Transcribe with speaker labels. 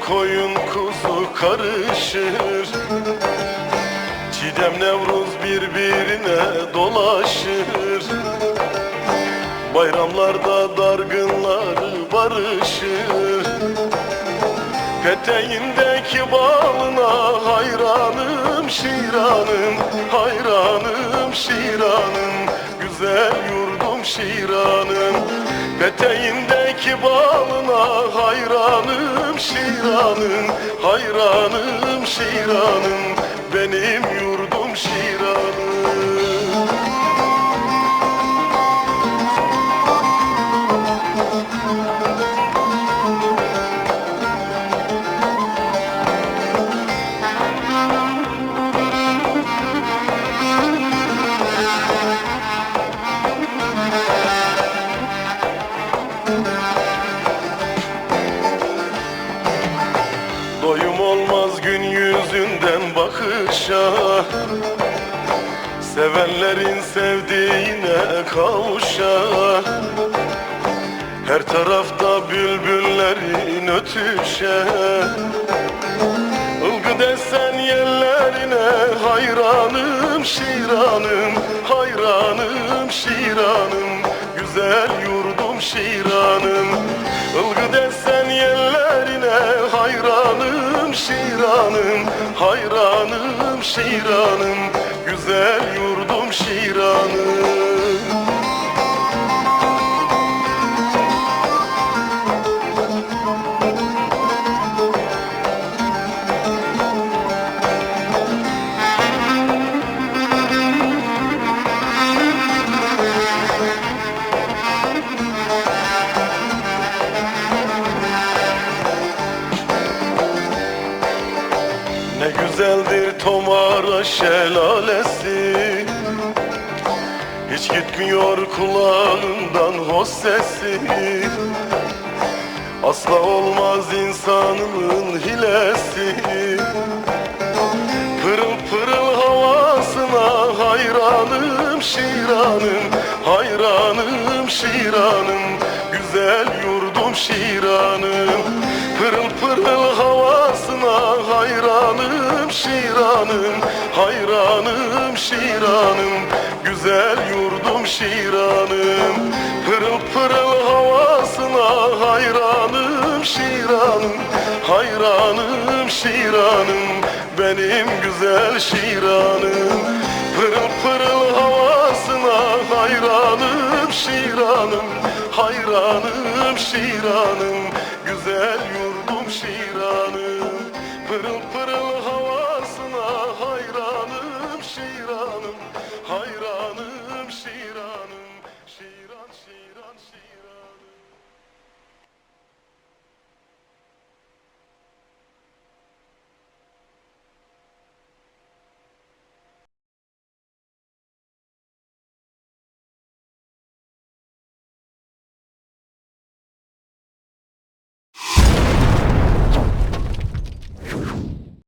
Speaker 1: koyun kuzu karışır. Çiğdem Nevruz birbirine dolaşır. Bayramlarda dargınlar barışır. Peteğindeki balına hayranım şiranım Hayranım şiranım. Güzel yurdum şiranım Peteğindeki balına hayranım şiranım Hayranım şiranım Benim yurdum şiranım bakışa Sevenlerin sevdiğine kavuşa. Her tarafta bülbüllerin ötüşe. Ilgı desen yerlerine hayranım şiranım Hayranım şiranım. Güzel yurdum şiranım. Ilgı desen yerlerine hayranım şiranım Hayranım şiranım. Güzel yurdum şiranım Ne güzeldir Tomara şelalesi. Hiç gitmiyor kulağından hoş sesi. Asla olmaz insanın hilesi. Pırıl pırıl havasına hayranım şiranım Hayranım şiranım Güzel yurdum şiranım. Pırıl pırıl havasına hayranım şiranım. Hayranım şiranım Güzel yurdum şiranım. Pırıl pırıl havasına hayranım şiranım. Hayranım şiranım Benim güzel şiranım. Pırıl pırıl havasına hayranım şiranım Hayranım şiranım Güzel yurdum şiranım Pırıl pırıl